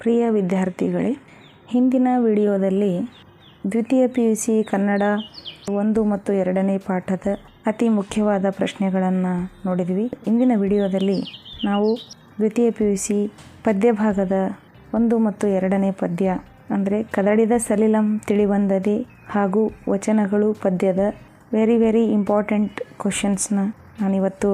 ಪ್ರಿಯ ವಿದ್ಯಾರ್ಥಿಗಳೇ, ಹಿಂದಿನ ವಿಡಿಯೋದಲ್ಲಿ ದ್ವಿತೀಯ ಪಿ ಯು ಸಿ ಕನ್ನಡ ಒಂದು ಮತ್ತು ಎರಡನೇ ಪಾಠದ ಅತಿ ಮುಖ್ಯವಾದ ಪ್ರಶ್ನೆಗಳನ್ನು ನೋಡಿದ್ವಿ. ಇಂದಿನ ವಿಡಿಯೋದಲ್ಲಿ ನಾವು ದ್ವಿತೀಯ ಪಿ ಯು ಸಿ ಪದ್ಯಭಾಗದ ಒಂದು ಮತ್ತು ಎರಡನೇ ಪದ್ಯ, ಅಂದರೆ ಕದಡಿದ ಸಲಿಲಂ ತಿಳಿಬಂದದೆ ಹಾಗೂ ವಚನಗಳು ಪದ್ಯದ ವೆರಿ ವೆರಿ ಇಂಪಾರ್ಟೆಂಟ್ ಕ್ವಶನ್ಸ್ನ ನಾನಿವತ್ತು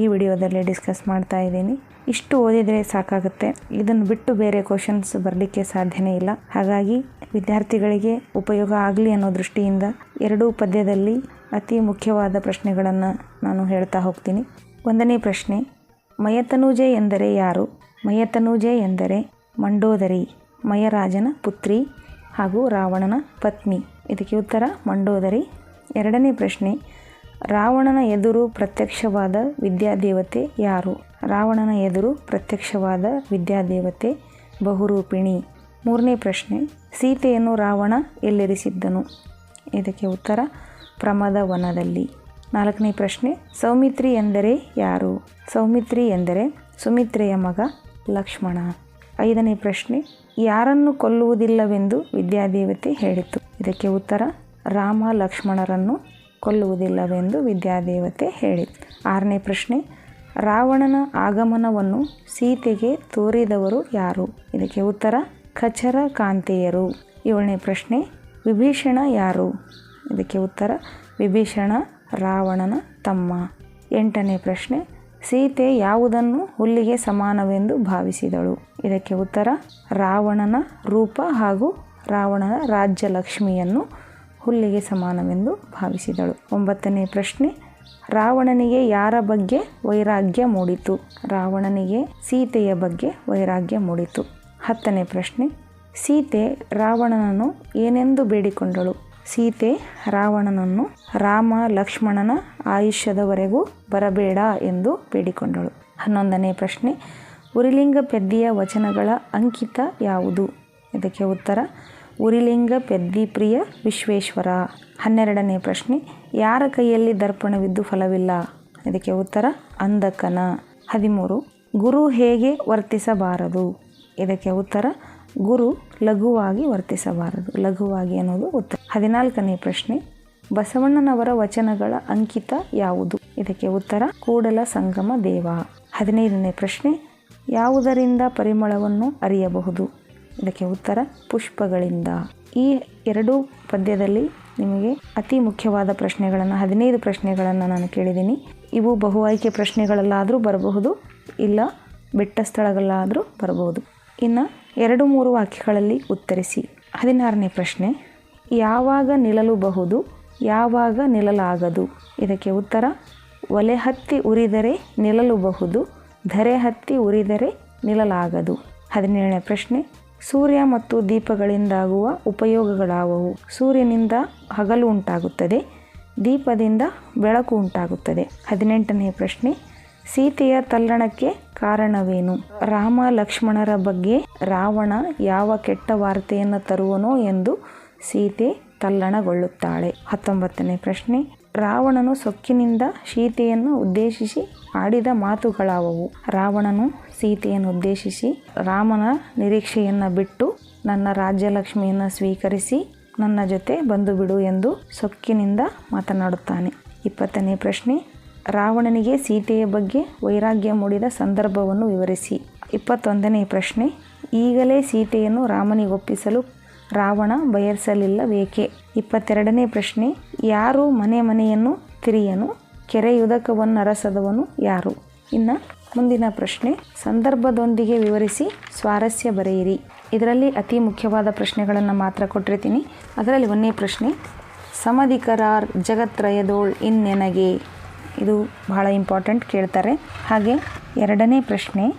ಈ ವಿಡಿಯೋದಲ್ಲಿ ಡಿಸ್ಕಸ್ ಮಾಡ್ತಾ ಇದ್ದೀನಿ. ಇಷ್ಟು ಓದಿದರೆ ಸಾಕಾಗುತ್ತೆ. ಇದನ್ನು ಬಿಟ್ಟು ಬೇರೆ ಕ್ವಶನ್ಸ್ ಬರಲಿಕ್ಕೆ ಸಾಧ್ಯನೇ ಇಲ್ಲ. ಹಾಗಾಗಿ ವಿದ್ಯಾರ್ಥಿಗಳಿಗೆ ಉಪಯೋಗ ಆಗಲಿ ಅನ್ನೋ ದೃಷ್ಟಿಯಿಂದ ಎರಡೂ ಪದ್ಯದಲ್ಲಿ ಅತಿ ಮುಖ್ಯವಾದ ಪ್ರಶ್ನೆಗಳನ್ನು ನಾನು ಹೇಳ್ತಾ ಹೋಗ್ತೀನಿ. ಒಂದನೇ ಪ್ರಶ್ನೆ, ಮಯತನೂಜೆ ಎಂದರೆ ಯಾರು? ಮಯತನೂಜೆ ಎಂದರೆ ಮಂಡೋದರಿ, ಮಯರಾಜನ ಪುತ್ರಿ ಹಾಗೂ ರಾವಣನ ಪತ್ನಿ. ಇದಕ್ಕೆ ಉತ್ತರ, ಮಂಡೋದರಿ. ಎರಡನೇ ಪ್ರಶ್ನೆ, ರಾವಣನ ಎದುರು ಪ್ರತ್ಯಕ್ಷವಾದ ವಿದ್ಯಾದೇವತೆ ಯಾರು? ರಾವಣನ ಎದುರು ಪ್ರತ್ಯಕ್ಷವಾದ ವಿದ್ಯಾದೇವತೆ, ಬಹುರೂಪಿಣಿ. ಮೂರನೇ ಪ್ರಶ್ನೆ, ಸೀತೆಯನ್ನು ರಾವಣ ಎಲ್ಲಿರಿಸಿದ್ದನು? ಇದಕ್ಕೆ ಉತ್ತರ, ಪ್ರಮದ ವನದಲ್ಲಿ. ನಾಲ್ಕನೇ ಪ್ರಶ್ನೆ, ಸೌಮಿತ್ರಿ ಎಂದರೆ ಯಾರು? ಸೌಮಿತ್ರಿ ಎಂದರೆ ಸುಮಿತ್ರೆಯ ಮಗ ಲಕ್ಷ್ಮಣ. ಐದನೇ ಪ್ರಶ್ನೆ, ಯಾರನ್ನು ಕೊಲ್ಲುವುದಿಲ್ಲವೆಂದು ವಿದ್ಯಾದೇವತೆ ಹೇಳಿತು ಇದಕ್ಕೆ ಉತ್ತರ, ರಾಮ ಲಕ್ಷ್ಮಣರನ್ನು ಕೊಲ್ಲುವುದಿಲ್ಲವೆಂದು ವಿದ್ಯಾದೇವತೆ ಹೇಳಿತು ಆರನೇ ಪ್ರಶ್ನೆ ರಾವಣನ ಆಗಮನವನ್ನು ಸೀತೆಗೆ ತೋರಿದವರು ಯಾರು? ಇದಕ್ಕೆ ಉತ್ತರ, ಖಚರ ಕಾಂತೆಯರು. ಏಳನೇ ಪ್ರಶ್ನೆ, ವಿಭೀಷಣ ಯಾರು? ಇದಕ್ಕೆ ಉತ್ತರ, ವಿಭೀಷಣ ರಾವಣನ ತಮ್ಮ. ಎಂಟನೇ ಪ್ರಶ್ನೆ, ಸೀತೆ ಯಾವುದನ್ನು ಹುಲ್ಲಿಗೆ ಸಮಾನವೆಂದು ಭಾವಿಸಿದಳು? ಇದಕ್ಕೆ ಉತ್ತರ, ರಾವಣನ ರೂಪ ಹಾಗೂ ರಾವಣನ ರಾಜ್ಯಲಕ್ಷ್ಮಿಯನ್ನು ಹುಲ್ಲಿಗೆ ಸಮಾನವೆಂದು ಭಾವಿಸಿದಳು. ಒಂಬತ್ತನೇ ಪ್ರಶ್ನೆ ರಾವಣನಿಗೆ ಯಾರ ಬಗ್ಗೆ ವೈರಾಗ್ಯ ಮೂಡಿತು? ರಾವಣನಿಗೆ ಸೀತೆಯ ಬಗ್ಗೆ ವೈರಾಗ್ಯ ಮೂಡಿತು. ಹತ್ತನೇ ಪ್ರಶ್ನೆ. ಸೀತೆ ರಾವಣನನ್ನು ಏನೆಂದು ಬೇಡಿಕೊಂಡಳು? ಸೀತೆ ರಾವಣನನ್ನು ರಾಮ ಲಕ್ಷ್ಮಣನ ಆಯುಷ್ಯದವರೆಗೂ ಬರಬೇಡ ಎಂದು ಬೇಡಿಕೊಂಡಳು. ಹನ್ನೊಂದನೇ ಪ್ರಶ್ನೆ. ಉರಿಲಿಂಗ ಪೆದ್ದಿಯ ವಚನಗಳ ಅಂಕಿತ ಯಾವುದು? ಇದಕ್ಕೆ ಉತ್ತರ ಉರಿಲಿಂಗ ಪೆದ್ದಿಪ್ರಿಯ ವಿಶ್ವೇಶ್ವರ. ಹನ್ನೆರಡನೇ ಪ್ರಶ್ನೆ, ಯಾರ ಕೈಯಲ್ಲಿ ದರ್ಪಣವಿದ್ದು ಫಲವಿಲ್ಲ? ಇದಕ್ಕೆ ಉತ್ತರ ಅಂಧಕನ ಹದಿಮೂರು, ಗುರು ಹೇಗೆ ವರ್ತಿಸಬಾರದು? ಇದಕ್ಕೆ ಉತ್ತರ, ಗುರು ಲಘುವಾಗಿ ವರ್ತಿಸಬಾರದು. ಲಘುವಾಗಿ ಅನ್ನೋದು ಉತ್ತರ. ಹದಿನಾಲ್ಕನೇ ಪ್ರಶ್ನೆ, ಬಸವಣ್ಣನವರ ವಚನಗಳ ಅಂಕಿತ ಯಾವುದು? ಇದಕ್ಕೆ ಉತ್ತರ, ಕೂಡಲ ಸಂಗಮ ದೇವ. ಹದಿನೈದನೇ ಪ್ರಶ್ನೆ, ಯಾವುದರಿಂದ ಪರಿಮಳವನ್ನು ಅರಿಯಬಹುದು? ಇದಕ್ಕೆ ಉತ್ತರ ಪುಷ್ಪಗಳಿಂದ. ಈ ಎರಡು ಪದ್ಯದಲ್ಲಿ ನಿಮಗೆ ಅತಿ ಮುಖ್ಯವಾದ ಪ್ರಶ್ನೆಗಳನ್ನು, ಹದಿನೈದು ಪ್ರಶ್ನೆಗಳನ್ನು ನಾನು ಕೇಳಿದ್ದೀನಿ. ಇವು ಬಹು ಆಯ್ಕೆ ಪ್ರಶ್ನೆಗಳಲ್ಲಾದರೂ ಬರಬಹುದು, ಇಲ್ಲ ಬೆಟ್ಟ ಸ್ಥಳಗಳಲ್ಲಾದರೂ ಬರಬಹುದು. ಇನ್ನು ಎರಡು ಮೂರು ವಾಕ್ಯಗಳಲ್ಲಿ ಉತ್ತರಿಸಿ. ಹದಿನಾರನೇ ಪ್ರಶ್ನೆ, ಯಾವಾಗ ನಿಲ್ಲಲುಬಹುದು, ಯಾವಾಗ ನಿಲ್ಲಲಾಗದು? ಇದಕ್ಕೆ ಉತ್ತರ, ಒಲೆ ಹತ್ತಿ ಉರಿದರೆ ನಿಲ್ಲಲುಬಹುದು, ಧರೆ ಹತ್ತಿ ಉರಿದರೆ ನಿಲ್ಲಲಾಗದು. ಹದಿನೇಳನೇ ಪ್ರಶ್ನೆ ಸೂರ್ಯ ಮತ್ತು ದೀಪಗಳಿಂದಾಗುವ ಉಪಯೋಗಗಳಾವವು. ಸೂರ್ಯನಿಂದ ಹಗಲು ಉಂಟಾಗುತ್ತದೆ, ದೀಪದಿಂದ ಬೆಳಕು ಉಂಟಾಗುತ್ತದೆ. ಹದಿನೆಂಟನೇ ಪ್ರಶ್ನೆ, ಸೀತೆಯ ತಲ್ಲಣಕ್ಕೆ ಕಾರಣವೇನು? ರಾಮ ಲಕ್ಷ್ಮಣರ ಬಗ್ಗೆ ರಾವಣ ಯಾವ ಕೆಟ್ಟ ವಾರ್ತೆಯನ್ನು ತರುವನೋ ಎಂದು ಸೀತೆ ತಲ್ಲಣಗೊಳ್ಳುತ್ತಾಳೆ. ಹತ್ತೊಂಬತ್ತನೇ ಪ್ರಶ್ನೆ ರಾವಣನು ಸೊಕ್ಕಿನಿಂದ ಸೀತೆಯನ್ನು ಉದ್ದೇಶಿಸಿ ಆಡಿದ ಮಾತುಗಳಾವವು. ರಾವಣನು ಸೀತೆಯನ್ನು ಉದ್ದೇಶಿಸಿ ರಾಮನ ನಿರೀಕ್ಷೆಯನ್ನು ಬಿಟ್ಟು ನನ್ನ ರಾಜ್ಯಲಕ್ಷ್ಮಿಯನ್ನು ಸ್ವೀಕರಿಸಿ ನನ್ನ ಜೊತೆ ಬಂದು ಬಿಡು ಎಂದು ಸೊಕ್ಕಿನಿಂದ ಮಾತನಾಡುತ್ತಾನೆ. ಇಪ್ಪತ್ತನೇ ಪ್ರಶ್ನೆ. ರಾವಣನಿಗೆ ಸೀತೆಯ ಬಗ್ಗೆ ವೈರಾಗ್ಯ ಮೂಡಿದ ಸಂದರ್ಭವನ್ನು ವಿವರಿಸಿ. ಇಪ್ಪತ್ತೊಂದನೇ ಪ್ರಶ್ನೆ. ಈಗಲೇ ಸೀತೆಯನ್ನು ರಾಮನಿಗೊಪ್ಪಿಸಲು ರಾವಣ ಬಯಸಲಿಲ್ಲವೇಕೆ ಇಪ್ಪತ್ತೆರಡನೇ ಪ್ರಶ್ನೆ, ಯಾರು ಮನೆ ಮನೆಯನ್ನು ತಿರಿಯನು? ಕೆರೆಯುದಕವನ್ನರಸದವನು ಯಾರು? ಇನ್ನು ಮುಂದಿನ ಪ್ರಶ್ನೆ, ಸಂದರ್ಭದೊಂದಿಗೆ ವಿವರಿಸಿ ಸ್ವಾರಸ್ಯ ಬರೆಯಿರಿ. ಇದರಲ್ಲಿ ಅತಿ ಮುಖ್ಯವಾದ ಪ್ರಶ್ನೆಗಳನ್ನು ಮಾತ್ರ ಕೊಟ್ಟಿರ್ತೀನಿ. ಅದರಲ್ಲಿ ಒಂದನೇ ಪ್ರಶ್ನೆ, ಸಮಧಿಕರಾರ್ ಜಗತ್ರಯದೋಳ್ ಇನ್ನೆನಗೆ? ಇದು ಬಹಳ ಇಂಪಾರ್ಟೆಂಟ್ ಕೇಳ್ತಾರೆ. ಹಾಗೆ ಎರಡನೇ ಪ್ರಶ್ನೆ,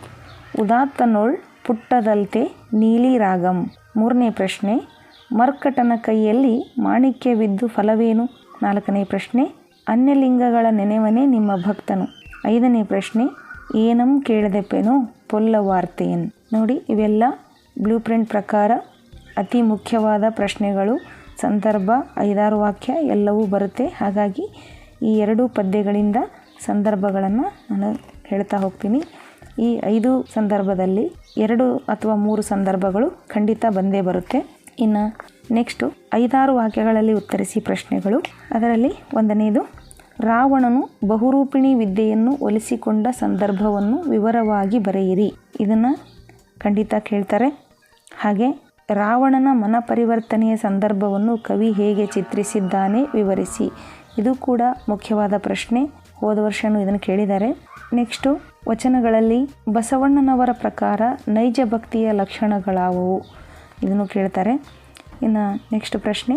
ಉದಾತ್ತನೋಳ್ ಪುಟ್ಟದಲ್ತೆ ನೀಲಿ ರಾಗಂ? ಮೂರನೇ ಪ್ರಶ್ನೆ, ಮರ್ಕಟನ ಕೈಯಲ್ಲಿ ಮಾಣಿಕ್ಯವಿದ್ದು ಫಲವೇನು? ನಾಲ್ಕನೇ ಪ್ರಶ್ನೆ, ಅನ್ಯಲಿಂಗಗಳ ನೆನೆವನೇ ನಿಮ್ಮ ಭಕ್ತನು. ಐದನೇ ಪ್ರಶ್ನೆ, ಏನಂ ಕೇಳದೆಪ್ಪೆನೋ ಪೊಲ್ಲ ವಾರ್ತೆಯನ್. ನೋಡಿ, ಇವೆಲ್ಲ ಬ್ಲೂ ಪ್ರಿಂಟ್ ಪ್ರಕಾರ ಅತಿ ಮುಖ್ಯವಾದ ಪ್ರಶ್ನೆಗಳು. ಸಂದರ್ಭ ಐದಾರು ವಾಕ್ಯ ಎಲ್ಲವೂ ಬರುತ್ತೆ. ಹಾಗಾಗಿ ಈ ಎರಡೂ ಪದ್ಯಗಳಿಂದ ಸಂದರ್ಭಗಳನ್ನು ನಾನು ಹೇಳ್ತಾ ಹೋಗ್ತೀನಿ. ಈ ಐದು ಸಂದರ್ಭದಲ್ಲಿ ಎರಡು ಅಥವಾ ಮೂರು ಸಂದರ್ಭಗಳು ಖಂಡಿತ ಬಂದೇ ಬರುತ್ತೆ. ಇನ್ನು ನೆಕ್ಸ್ಟು ಐದಾರು ವಾಕ್ಯಗಳಲ್ಲಿ ಉತ್ತರಿಸಿ ಪ್ರಶ್ನೆಗಳು. ಅದರಲ್ಲಿ ಒಂದನೇದು, ರಾವಣನು ಬಹುರೂಪಿಣಿ ವಿದ್ಯೆಯನ್ನು ಒಲಿಸಿಕೊಂಡ ಸಂದರ್ಭವನ್ನು ವಿವರವಾಗಿ ಬರೆಯಿರಿ. ಇದನ್ನು ಖಂಡಿತ ಕೇಳ್ತಾರೆ. ಹಾಗೆ, ರಾವಣನ ಮನ ಪರಿವರ್ತನೆಯ ಸಂದರ್ಭವನ್ನು ಕವಿ ಹೇಗೆ ಚಿತ್ರಿಸಿದ್ದಾನೆ ವಿವರಿಸಿ. ಇದು ಕೂಡ ಮುಖ್ಯವಾದ ಪ್ರಶ್ನೆ. ಹೋದ ವರ್ಷವೂ ಇದನ್ನು ಕೇಳಿದ್ದಾರೆ. ನೆಕ್ಸ್ಟು ವಚನಗಳಲ್ಲಿ ಬಸವಣ್ಣನವರ ಪ್ರಕಾರ ನೈಜ ಭಕ್ತಿಯ ಲಕ್ಷಣಗಳಾವುವು? ಇದನ್ನು ಕೇಳ್ತಾರೆ. ಇನ್ನು ನೆಕ್ಸ್ಟ್ ಪ್ರಶ್ನೆ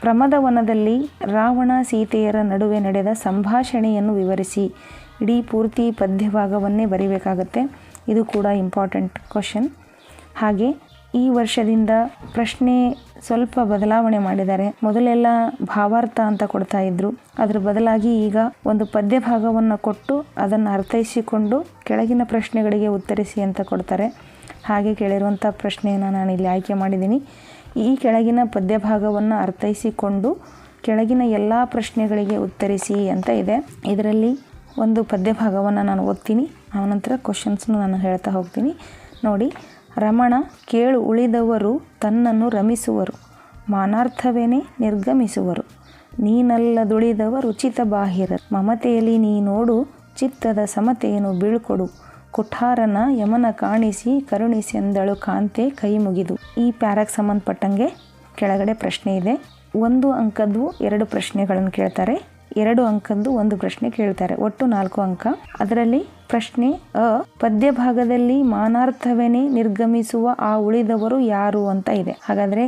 ಪ್ರಮದವನದಲ್ಲಿ ರಾವಣ ಸೀತೆಯರ ನಡುವೆ ನಡೆದ ಸಂಭಾಷಣೆಯನ್ನು ವಿವರಿಸಿ. ಇಡೀ ಪೂರ್ತಿ ಪದ್ಯಭಾಗವನ್ನೇ ಬರಿಬೇಕಾಗತ್ತೆ. ಇದು ಕೂಡ ಇಂಪಾರ್ಟೆಂಟ್ ಕ್ವಶನ್ ಹಾಗೆ ಈ ವರ್ಷದಿಂದ ಪ್ರಶ್ನೆ ಸ್ವಲ್ಪ ಬದಲಾವಣೆ ಮಾಡಿದ್ದಾರೆ. ಮೊದಲೆಲ್ಲ ಭಾವಾರ್ಥ ಅಂತ ಕೊಡ್ತಾ ಇದ್ರು. ಅದರ ಬದಲಾಗಿ ಈಗ ಒಂದು ಪದ್ಯ ಭಾಗವನ್ನು ಕೊಟ್ಟು ಅದನ್ನು ಅರ್ಥೈಸಿಕೊಂಡು ಕೆಳಗಿನ ಪ್ರಶ್ನೆಗಳಿಗೆ ಉತ್ತರಿಸಿ ಅಂತ ಕೊಡ್ತಾರೆ. ಹಾಗೆ ಕೇಳಿರುವಂಥ ಪ್ರಶ್ನೆಯನ್ನು ನಾನು ಇಲ್ಲಿ ಆಯ್ಕೆ ಮಾಡಿದ್ದೀನಿ. ಈ ಕೆಳಗಿನ ಪದ್ಯ ಭಾಗವನ್ನು ಅರ್ಥೈಸಿಕೊಂಡು ಕೆಳಗಿನ ಎಲ್ಲ ಪ್ರಶ್ನೆಗಳಿಗೆ ಉತ್ತರಿಸಿ ಅಂತ ಇದೆ. ಇದರಲ್ಲಿ ಒಂದು ಪದ್ಯ ಭಾಗವನ್ನು ನಾನು ಓದ್ತೀನಿ. ಆನಂತರ ಕ್ವಶನ್ಸ್ನು ನಾನು ಹೇಳ್ತಾ ಹೋಗ್ತೀನಿ. ನೋಡಿ ರಮಣ ಕೇಳು ಉಳಿದವರು ತನ್ನನ್ನು ರಮಿಸುವರು. ಮಾನಾರ್ಥವೇನೆ ನಿರ್ಗಮಿಸುವರು. ನೀನಲ್ಲದುಳಿದವ ರುಚಿತ ಬಾಹಿರ ಮಮತೆಯಲ್ಲಿ ನೀ ನೋಡು ಚಿತ್ತದ ಸಮತೆಯನ್ನು ಬೀಳ್ಕೊಡು. ಕುಠಾರನ ಯಮನ ಕಾಣಿಸಿ ಕರುಣಿಸೆಂದಳು ಕಾಂತೆ ಕೈ ಮುಗಿದು. ಈ ಪ್ಯಾರಕ್ಕೆ ಸಂಬಂಧಪಟ್ಟಂಗೆ ಕೆಳಗಡೆ ಪ್ರಶ್ನೆ ಇದೆ. ಒಂದು ಅಂಕದ್ದು ಎರಡು ಪ್ರಶ್ನೆಗಳನ್ನು ಕೇಳ್ತಾರೆ. ಎರಡು ಅಂಕದ್ದು ಒಂದು ಪ್ರಶ್ನೆ ಕೇಳ್ತಾರೆ. ಒಟ್ಟು ನಾಲ್ಕು ಅಂಕ. ಅದರಲ್ಲಿ ಪ್ರಶ್ನೆ ಅ ಪದ್ಯ ಭಾಗದಲ್ಲಿ ಮಾನಾರ್ಥವೇನೆ ನಿರ್ಗಮಿಸುವ ಆ ಉಳಿದವರು ಯಾರು ಅಂತ ಇದೆ. ಹಾಗಾದರೆ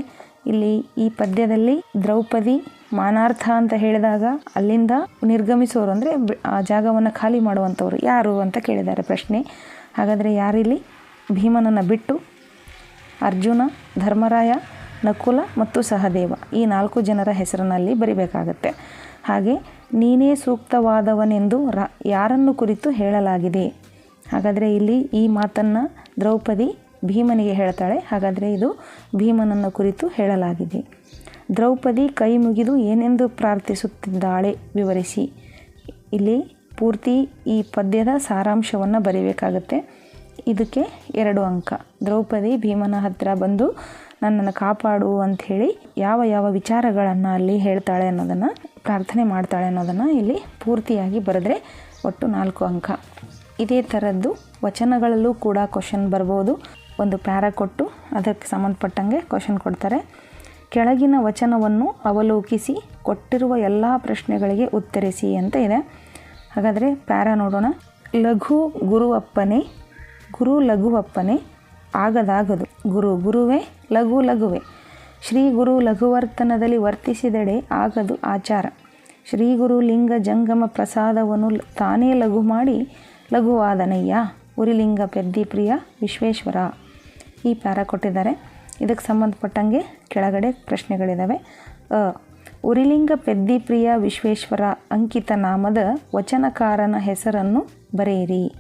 ಇಲ್ಲಿ ಈ ಪದ್ಯದಲ್ಲಿ ದ್ರೌಪದಿ, ಮಾನಾರ್ಥ ಅಂತ ಹೇಳಿದಾಗ ಅಲ್ಲಿಂದ ನಿರ್ಗಮಿಸೋರು ಅಂದರೆ ಆ ಜಾಗವನ್ನು ಖಾಲಿ ಮಾಡುವಂಥವ್ರು ಯಾರು ಅಂತ ಕೇಳಿದ್ದಾರೆ ಪ್ರಶ್ನೆ. ಹಾಗಾದರೆ ಯಾರಿಲ್ಲಿ? ಭೀಮನನ್ನು ಬಿಟ್ಟು ಅರ್ಜುನ, ಧರ್ಮರಾಯ, ನಕುಲ ಮತ್ತು ಸಹದೇವ ಈ ನಾಲ್ಕು ಜನರ ಹೆಸರಿನಲ್ಲಿ ಬರಿಬೇಕಾಗತ್ತೆ. ಹಾಗೆ ನೀನೇ ಸೂಕ್ತವಾದವನೆಂದು ರ, ಯಾರನ್ನು ಕುರಿತು ಹೇಳಲಾಗಿದೆ. ಹಾಗಾದರೆ ಇಲ್ಲಿ ಈ ಮಾತನ್ನು ದ್ರೌಪದಿ ಭೀಮನಿಗೆ ಹೇಳ್ತಾಳೆ. ಹಾಗಾದರೆ ಇದು ಭೀಮನನ್ನು ಕುರಿತು ಹೇಳಲಾಗಿದೆ. ದ್ರೌಪದಿ ಕೈ ಮುಗಿದು ಏನೆಂದು ಪ್ರಾರ್ಥಿಸುತ್ತಿದ್ದಾಳೆ ವಿವರಿಸಿ. ಇಲ್ಲಿ ಪೂರ್ತಿ ಈ ಪದ್ಯದ ಸಾರಾಂಶವನ್ನು ಬರೀಬೇಕಾಗತ್ತೆ. ಇದಕ್ಕೆ ಎರಡು ಅಂಕ. ದ್ರೌಪದಿ ಭೀಮನ ಹತ್ತಿರ ಬಂದು ನನ್ನನ್ನು ಕಾಪಾಡು ಅಂತ ಹೇಳಿ ಯಾವ ಯಾವ ವಿಚಾರಗಳನ್ನು ಅಲ್ಲಿ ಹೇಳ್ತಾಳೆ ಅನ್ನೋದನ್ನು, ಪ್ರಾರ್ಥನೆ ಮಾಡ್ತಾಳೆ ಅನ್ನೋದನ್ನು ಇಲ್ಲಿ ಪೂರ್ತಿಯಾಗಿ ಬರೆದ್ರೆ ಒಟ್ಟು ನಾಲ್ಕು ಅಂಕ. ಇದೇ ಥರದ್ದು ವಚನಗಳಲ್ಲೂ ಕೂಡ ಕ್ವಶನ್ ಬರ್ಬೋದು. ಒಂದು ಪ್ಯಾರ ಕೊಟ್ಟು ಅದಕ್ಕೆ ಸಂಬಂಧಪಟ್ಟಂಗೆ ಕ್ವಶನ್ ಕೊಡ್ತಾರೆ. ಕೆಳಗಿನ ವಚನವನ್ನು ಅವಲೋಕಿಸಿ, ಕೊಟ್ಟಿರುವ ಎಲ್ಲ ಪ್ರಶ್ನೆಗಳಿಗೆ ಉತ್ತರಿಸಿ ಅಂತ ಇದೆ. ಹಾಗಾದರೆ ಪ್ಯಾರ ನೋಡೋಣ. ಲಘು ಗುರು ಅಪ್ಪನೆ ಗುರು ಲಘು ಅಪ್ಪನೇ ಆಗದಾಗದು. ಗುರು, ಗುರುವೇ, ಲಘು, ಲಘುವೆ. ಶ್ರೀ ಗುರು ಲಘುವರ್ತನದಲ್ಲಿ ವರ್ತಿಸಿದೆಡೆ ಆಗದು ಆಚಾರ. ಶ್ರೀ ಗುರು ಲಿಂಗ ಜಂಗಮ ಪ್ರಸಾದವನ್ನು ತಾನೇ ಲಘು ಮಾಡಿ ಲಘುವಾದನಯ್ಯ. ಉರಿಲಿಂಗ ಪೆದ್ದಿ ಪ್ರಿಯ ವಿಶ್ವೇಶ್ವರ. ಈ ಪ್ಯಾರ ಕೊಟ್ಟಿದ್ದಾರೆ. ಇದಕ್ಕೆ ಸಂಬಂಧಪಟ್ಟಂಗೆ ಕೆಳಗಡೆ ಪ್ರಶ್ನೆಗಳಿದ್ದಾವೆ ಅ. ಉರಿಲಿಂಗ ಪೆದ್ದಿ ಪ್ರಿಯ ವಿಶ್ವೇಶ್ವರ ಅಂಕಿತ ನಾಮದ ವಚನಕಾರನ ಹೆಸರನ್ನು ಬರೆಯಿರಿ.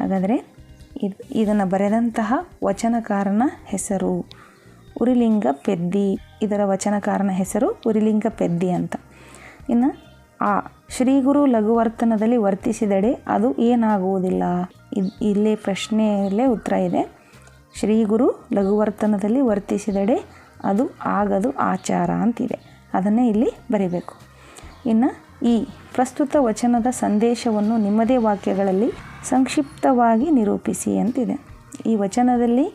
ಹಾಗಾದರೆ ಇದು ಇದನ್ನು ಬರೆದಂತಹ ವಚನಕಾರನ ಹೆಸರು. ಉರಿಲಿಂಗ ಪೆದ್ದಿ. ಇದರ ವಚನಕಾರನ ಹೆಸರು ಉರಿಲಿಂಗ ಪೆದ್ದಿ ಅಂತ. ಇನ್ನು, ಆ ಶ್ರೀ ಗುರು ಲಘುವರ್ತನದಲ್ಲಿ ವರ್ತಿಸಿದಡೆ ಅದು ಏನಾಗುವುದಿಲ್ಲ? ಇಲ್ಲೇ ಪ್ರಶ್ನೆಯಲ್ಲೇ ಉತ್ತರ ಇದೆ. ಶ್ರೀ ಗುರು ಲಘುವರ್ತನದಲ್ಲಿ ವರ್ತಿಸಿದಡೆ ಅದು ಆಗದು ಆಚಾರ ಅಂತಿದೆ. ಅದನ್ನೇ ಇಲ್ಲಿ ಬರೀಬೇಕು. ಇನ್ನು, ಈ ಪ್ರಸ್ತುತ ವಚನದ ಸಂದೇಶವನ್ನು ನಿಮ್ಮದೇ ವಾಕ್ಯಗಳಲ್ಲಿ ಸಂಕ್ಷಿಪ್ತವಾಗಿ ನಿರೂಪಿಸಿ ಅಂತಿದೆ. ಈ ವಚನದಲ್ಲಿ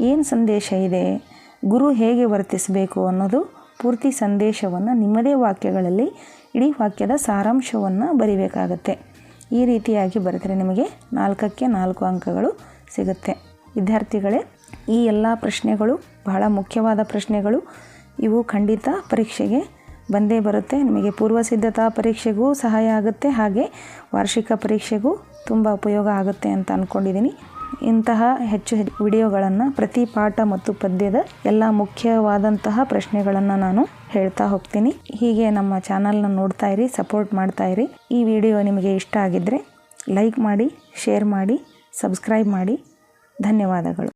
ಏನು ಸಂದೇಶ ಇದೆ? ಗುರು ಹೇಗೆ ವರ್ತಿಸಬೇಕು ಅನ್ನೋದು ಪೂರ್ತಿ ಸಂದೇಶವನ್ನು ನಿಮ್ಮದೇ ವಾಕ್ಯಗಳಲ್ಲಿ ಇಡೀ ವಾಕ್ಯದ ಸಾರಾಂಶವನ್ನು ಬರಿಬೇಕಾಗತ್ತೆ. ಈ ರೀತಿಯಾಗಿ ಬರೆದರೆ ನಿಮಗೆ ನಾಲ್ಕಕ್ಕೆ ನಾಲ್ಕು ಅಂಕಗಳು ಸಿಗುತ್ತೆ. ವಿದ್ಯಾರ್ಥಿಗಳೇ, ಈ ಎಲ್ಲ ಪ್ರಶ್ನೆಗಳು ಬಹಳ ಮುಖ್ಯವಾದ ಪ್ರಶ್ನೆಗಳು. ಇವು ಖಂಡಿತ ಪರೀಕ್ಷೆಗೆ ಬಂದೇ ಬರುತ್ತೆ. ನಿಮಗೆ ಪೂರ್ವ ಸಿದ್ಧತಾ ಪರೀಕ್ಷೆಗೂ ಸಹಾಯ ಆಗುತ್ತೆ. ಹಾಗೆ ವಾರ್ಷಿಕ ಪರೀಕ್ಷೆಗೂ ತುಂಬ ಉಪಯೋಗ ಆಗುತ್ತೆ ಅಂತ ಅಂದ್ಕೊಂಡಿದ್ದೀನಿ ಇಂತಹ ಹೆಚ್ಚು ವಿಡಿಯೋಗಳನ್ನು ಪ್ರತಿ ಪಾಠ ಮತ್ತು ಪದ್ಯದ ಎಲ್ಲ ಮುಖ್ಯವಾದಂತಹ ಪ್ರಶ್ನೆಗಳನ್ನು ನಾನು ಹೇಳ್ತಾ ಹೋಗ್ತೀನಿ. ಹೀಗೆ ನಮ್ಮ ಚಾನಲ್ನ ನೋಡ್ತಾ ಇರಿ ಸಪೋರ್ಟ್ ಮಾಡ್ತಾ ಇರಿ. ಈ ವಿಡಿಯೋ ನಿಮಗೆ ಇಷ್ಟ ಆಗಿದ್ದರೆ ಲೈಕ್ ಮಾಡಿ ಶೇರ್ ಮಾಡಿ ಸಬ್ಸ್ಕ್ರೈಬ್ ಮಾಡಿ. ಧನ್ಯವಾದಗಳು.